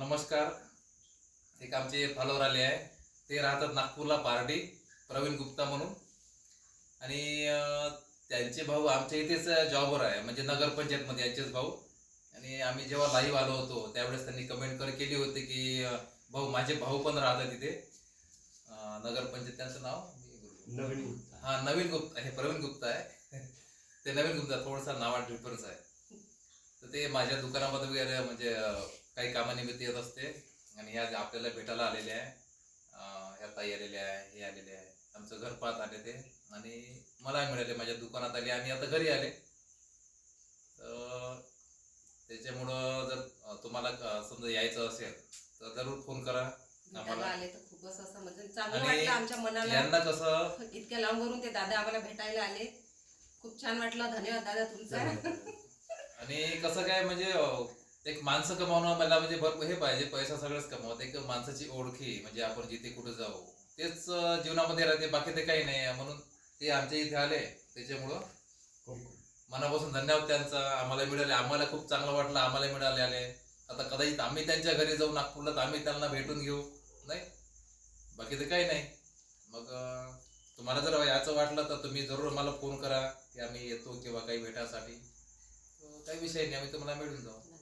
नमस्कार. एक आमचे फॉलोवर आले आहे. ते राहतात नागपूरला पार्टी प्रवीण गुप्ता म्हणून. आणि त्यांचे भाऊ आमच्या इथेच जॉबवर आहे. म्हणजे नगरपंचायतमध्ये यांचेच भाऊ. आणि आम्ही जेव्हा लाईव्ह आलो होतो त्यावेळेस त्यांनी कमेंट कर केली होती की भाऊ माझे भाऊ पण राहतात तिथे नगरपंचायत त्यांचं नाव? नवीन हा नवीन गुप्ता. हे प्रवीण गुप्ता आहे. ते नवीन गुप्ता थोडासा नावात डिफरन्स आहे. तर ते माझ्या दुकानामध्ये वगैरे म्हणजे काही कामानिमित्त येत असते. आणि ह्या आपल्याला भेटायला आलेले आहे. ह्या ताई आलेल्या आहे हे आलेले आहे. आमचं घर पाहत आले ते. आणि मला मिळाले माझ्या दुकानात आले. आम्ही आता घरी आले. तर त्याच्यामुळं जर तुम्हाला समजा यायचं असेल तर जरूर फोन करा. आले तर खूपच असं म्हणजे चांगलं आणि वाटलं आमच्या मनाला. यांना कसं? इतक्या लांबवरून ते दादा आम्हाला भेटायला आले. खूप छान वाटलं. धन्यवाद दादा तुमचा. आणि कसं काय म्हणजे एक माणसं कमावणं मला म्हणजे भरपूर हे पाहिजे पैसा सगळंच कमवत एक माणसाची ओळखी म्हणजे आपण जिथे कुठे जाऊ. तेच जीवनामध्ये राहते बाकी ते काही नाही म्हणून ते आमच्या इथे आले त्याच्यामुळं मनापासून धन्यवाद त्यांचा. आम्हाला मिळाले आम्हाला खूप चांगलं वाटलं आम्हाला मिळाले आले. आता कदाचित आम्ही त्यांच्या घरी जाऊ नागपूरला तर आम्ही त्यांना भेटून घेऊ नाही? बाकी ते काही नाही. मग तुम्हाला जर याचं वाटलं तर तुम्ही जरूर मला फोन करा की आम्ही येतो किंवा काही भेटायसाठी तर काही विषय नाही आम्ही तुम्हाला मिळून जाऊ.